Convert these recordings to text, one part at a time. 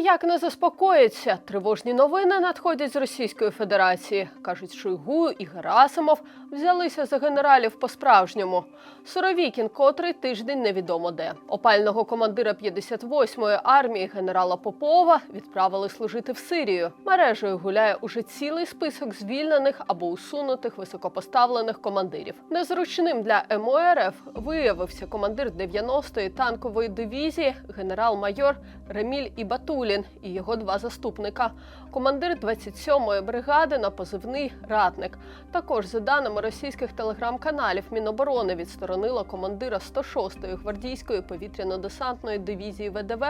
ніяк не заспокоїться. Тривожні новини надходять з Російської Федерації. кажуть, Шойгу і Герасимов взялися за генералів по-справжньому. Суровікін котрий тиждень невідомо де. Опального командира 58-ї армії генерала Попова відправили служити в Сирію. Мережею гуляє уже цілий список звільнених або усунутих високопоставлених командирів. Незручним для МОРФ виявився командир 90-ї танкової дивізії генерал-майор Реміль Ібатулін і його два заступника. Командир 27-ї бригади на позивний ратник. Також за даними російських телеграм-каналів, Міноборони відсторонила командира 106-ї гвардійської повітряно-десантної дивізії ВДВ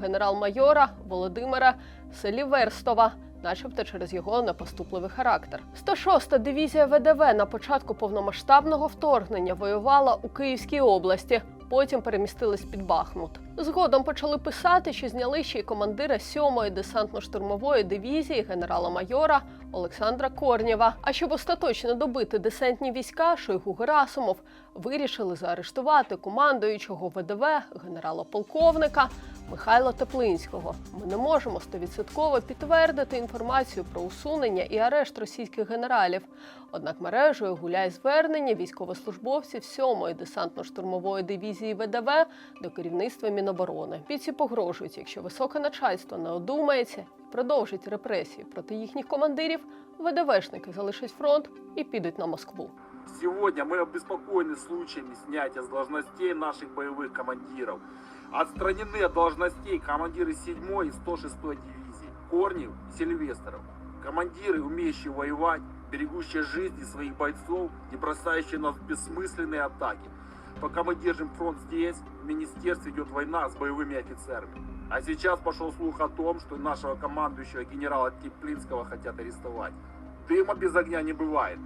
генерал-майора Володимира Селіверстова. Начебто через його непоступливий характер. 106-та дивізія ВДВ на початку повномасштабного вторгнення воювала у Київській області. Потім перемістились під Бахмут. Згодом почали писати, що зняли ще й командира 7-ї десантно-штурмової дивізії генерала-майора Олександра Корнєва. А щоб остаточно добити десантні війська, Шойгу Герасимов вирішили заарештувати командуючого ВДВ генерала-полковника Михайла Теплинського. Ми не можемо стовідсотково підтвердити інформацію про усунення і арешт російських генералів. Однак мережею гуляє звернення військовослужбовців 7-ї десантно-штурмової дивізії ВДВ до керівництва Міноборони. Бійці погрожують, якщо високе начальство не одумається і продовжить репресії проти їхніх командирів, ВДВшники залишать фронт і підуть на Москву. Сегодня мы обеспокоены случаями снятия с должностей наших боевых командиров. Отстранены от должностей командиры 7 и 106 дивизии, Корнев и Сильвестров. Командиры, умеющие воевать, берегущие жизни своих бойцов, не бросающие нас в бессмысленные атаки. Пока мы держим фронт здесь, в министерстве идет война с боевыми офицерами. А сейчас пошел слух о том, что нашего командующего генерала Теплинского хотят арестовать. Дыма без огня не бывает.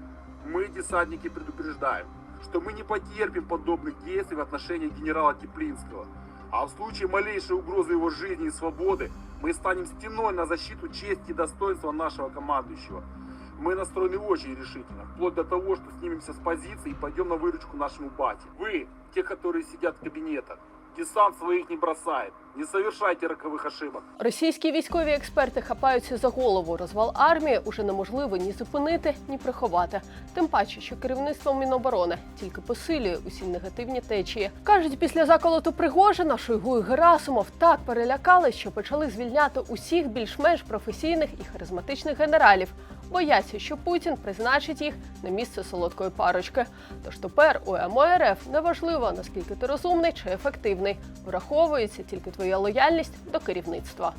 Мы, десантники, предупреждаем, что мы не потерпим подобных действий в отношении генерала Теплинского. А в случае малейшей угрозы его жизни и свободы мы станем стеной на защиту чести и достоинства нашего командующего. Мы настроены очень решительно, вплоть до того, что снимемся с позиции и пойдем на выручку нашему бате. Вы, те, которые сидят в кабинетах, десант своих не бросает. Не совершайте роковых ошибок. Російські військові експерти хапаються за голову. Розвал армії уже неможливо ні зупинити, ні приховати. Тим паче, що керівництво Міноборони тільки посилює усі негативні течії. кажуть, після заколоту Пригожина Шойгу і Герасимов так перелякали, що почали звільняти усіх більш-менш професійних і харизматичних генералів. Бояться, що Путін призначить їх на місце солодкої парочки. Тож тепер у МОРФ неважливо наскільки ти розумний чи ефективний, враховується тільки твоя лояльність до керівництва.